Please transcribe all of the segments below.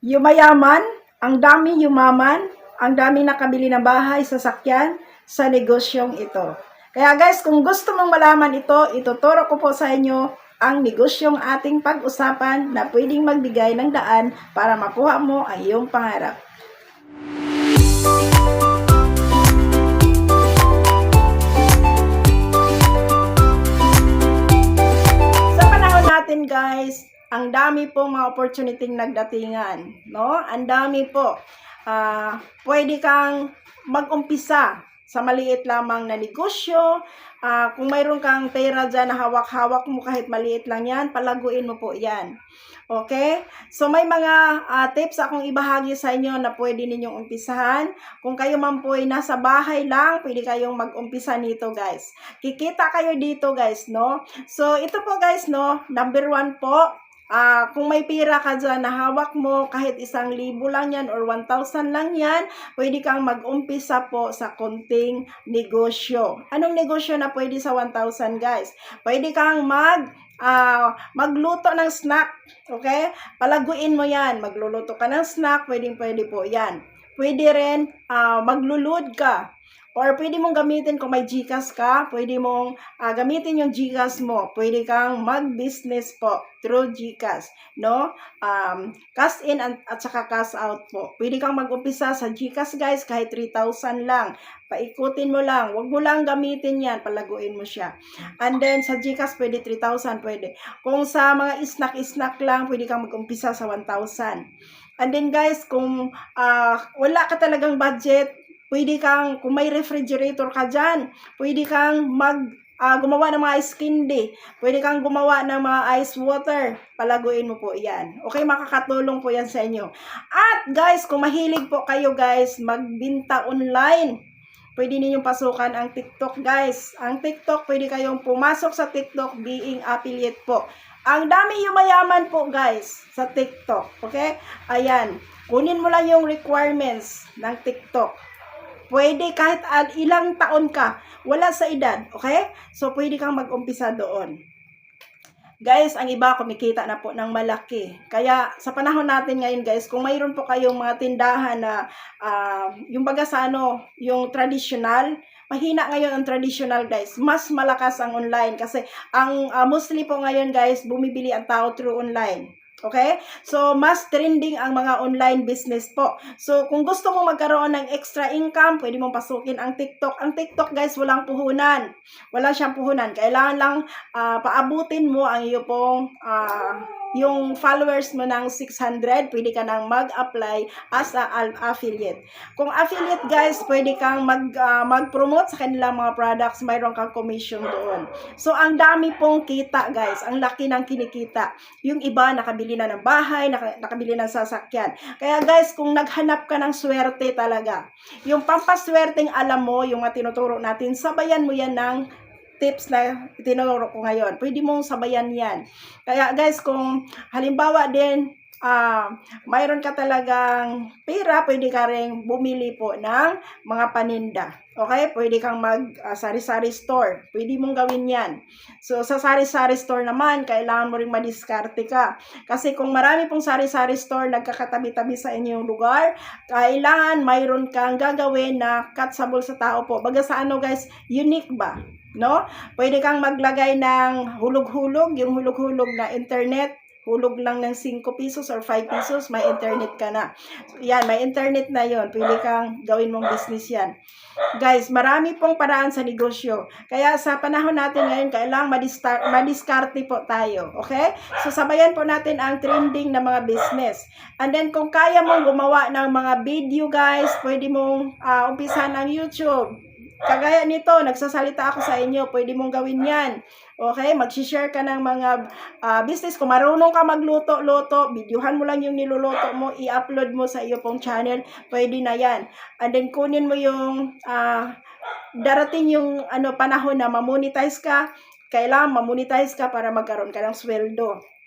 yumayaman, ang dami yumaman, ang dami nakabili ng bahay, sasakyan sa negosyong ito. Kaya guys, kung gusto mong malaman ito, ituturo ko po sa inyo ang negosyong ating pag-usapan na pwedeng magbigay ng daan para makuha mo ang iyong pangarap. Ang dami po mga opportunity nagdatingan, no? Ang dami po. Ah, pwede kang mag-umpisa sa maliit lamang na negosyo. Ah, kung mayroon kang pera dyan na hawak-hawak mo kahit maliit lang yan, palaguin mo po yan. Okay? So may mga ah, tips akong ibahagi sa inyo na pwede ninyong umpisahan. Kung kayo man po ay nasa bahay lang, pwede kayong mag-umpisa nito guys. Kikita kayo dito guys, no? So ito po guys, no? Number one po, Ah, kung may pira ka dyan na hawak mo, kahit isang libo lang yan or 1,000 lang yan, pwede kang mag-umpisa po sa konting negosyo. Anong negosyo na pwede sa 1,000 guys? Pwede kang mag ah, magluto ng snack, okay? Palaguin mo yan. Magluluto ka ng snack, pwedeng pwede po yan. Pwede rin ah, maglulud ka. Or pwede mong gamitin kung may GCash ka, pwede mong ah, gamitin yung GCash mo. Pwede kang mag-business po through GCash, no? Um, cash in at, at saka cash out po. Pwede kang mag-umpisa sa GCash guys kahit 3,000 lang. Paikutin mo lang. Huwag mo lang gamitin yan. Palaguin mo siya. And then sa GCash pwede 3,000 pwede. Kung sa mga snack-snack lang, pwede kang mag-umpisa sa 1,000. And then guys, kung ah, wala ka talagang budget, pwede kang, kung may refrigerator ka dyan, pwede kang mag, ah, gumawa ng mga ice candy. Pwede kang gumawa ng mga ice water. Palaguin mo po yan. Okay, makakatulong po yan sa inyo. At guys, kung mahilig po kayo guys, magbinta online. Pwede ninyong pasukan ang TikTok guys. Ang TikTok, pwede kayong pumasok sa TikTok being affiliate po. Ang dami yumayaman po guys sa TikTok. Okay? Ayan. Kunin mo lang yung requirements ng TikTok. Pwede kahit ilang taon ka, wala sa edad, okay? So, pwede kang mag-umpisa doon. Guys, ang iba kumikita na po ng malaki. Kaya sa panahon natin ngayon guys, kung mayroon po kayong mga tindahan na ah, yung baga ano, yung traditional, mahina ngayon ang traditional guys. Mas malakas ang online kasi ang ah, mostly po ngayon guys, bumibili ang tao through online. Okay? So, mas trending ang mga online business po. So, kung gusto mong magkaroon ng extra income, pwede mong pasukin ang TikTok. Ang TikTok, guys, walang puhunan. Wala siyang puhunan. Kailangan lang ah, paabutin mo ang iyo pong ah, yung followers mo ng 600, pwede ka nang mag-apply as a affiliate. Kung affiliate guys, pwede kang mag, ah, mag-promote sa kanilang mga products, mayroon kang commission doon. So, ang dami pong kita guys, ang laki ng kinikita. Yung iba, nakabili na ng bahay, naka, nakabili ng sasakyan. Kaya guys, kung naghanap ka ng swerte talaga, yung pampaswerteng alam mo, yung mga tinuturo natin, sabayan mo yan ng tips na tinuro ko ngayon. Pwede mong sabayan yan. Kaya guys, kung halimbawa din, ah mayroon ka talagang pera, pwede ka rin bumili po ng mga paninda. Okay? Pwede kang mag ah, sari-sari store. Pwede mong gawin yan. So, sa sari-sari store naman, kailangan mo rin madiskarte ka. Kasi kung marami pong sari-sari store nagkakatabi-tabi sa inyong lugar, kailangan mayroon kang gagawin na katsabol sa tao po. Baga sa ano guys, unique ba? No? Pwede kang maglagay ng hulog-hulog, yung hulog-hulog na internet, hulog lang ng 5 pesos or 5 pesos, may internet ka na. Yan, may internet na yon Pwede kang gawin mong business yan. Guys, marami pong paraan sa negosyo. Kaya sa panahon natin ngayon, kailangang madistar- madiskarte po tayo. Okay? So, sabayan po natin ang trending na mga business. And then, kung kaya mong gumawa ng mga video, guys, pwede mong uh, umpisan ng YouTube. Kagaya nito, nagsasalita ako sa inyo, pwede mong gawin yan. Okay? Mag-share ka ng mga ah, business. Kung marunong ka magluto-luto, videohan mo lang yung niluluto mo, i-upload mo sa iyo pong channel, pwede na yan. And then, kunin mo yung, ah, darating yung ano panahon na mamonetize ka, kailangan mamonetize ka para magkaroon ka ng sweldo.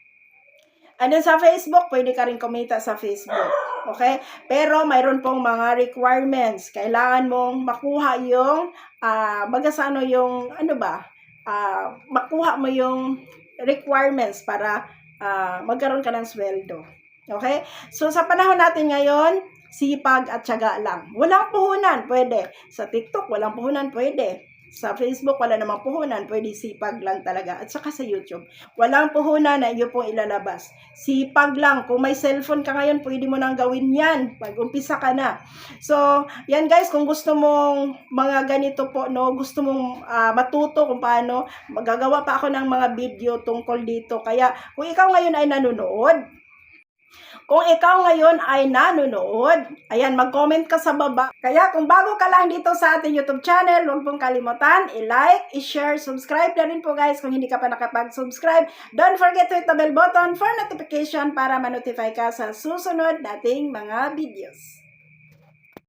And then sa Facebook, pwede ka rin kumita sa Facebook. Okay? Pero mayroon pong mga requirements. Kailangan mong makuha yung, ah baga sa ano yung, ano ba, ah makuha mo yung requirements para ah magkaroon ka ng sweldo. Okay? So, sa panahon natin ngayon, sipag at tiyaga lang. Walang puhunan, pwede. Sa TikTok, walang puhunan, pwede. Sa Facebook, wala namang puhunan, pwede sipag lang talaga. At saka sa YouTube, walang puhunan na iyo pong ilalabas. Sipag lang. Kung may cellphone ka ngayon, pwede mo nang gawin yan. Pag-umpisa ka na. So, yan guys, kung gusto mong mga ganito po, no, gusto mong ah, matuto kung paano, magagawa pa ako ng mga video tungkol dito. Kaya, kung ikaw ngayon ay nanonood, kung ikaw ngayon ay nanonood, ayan, mag-comment ka sa baba. Kaya kung bago ka lang dito sa ating YouTube channel, huwag pong kalimutan, i-like, i-share, subscribe na rin po guys kung hindi ka pa nakapag-subscribe. Don't forget to hit the bell button for notification para ma-notify ka sa susunod nating mga videos.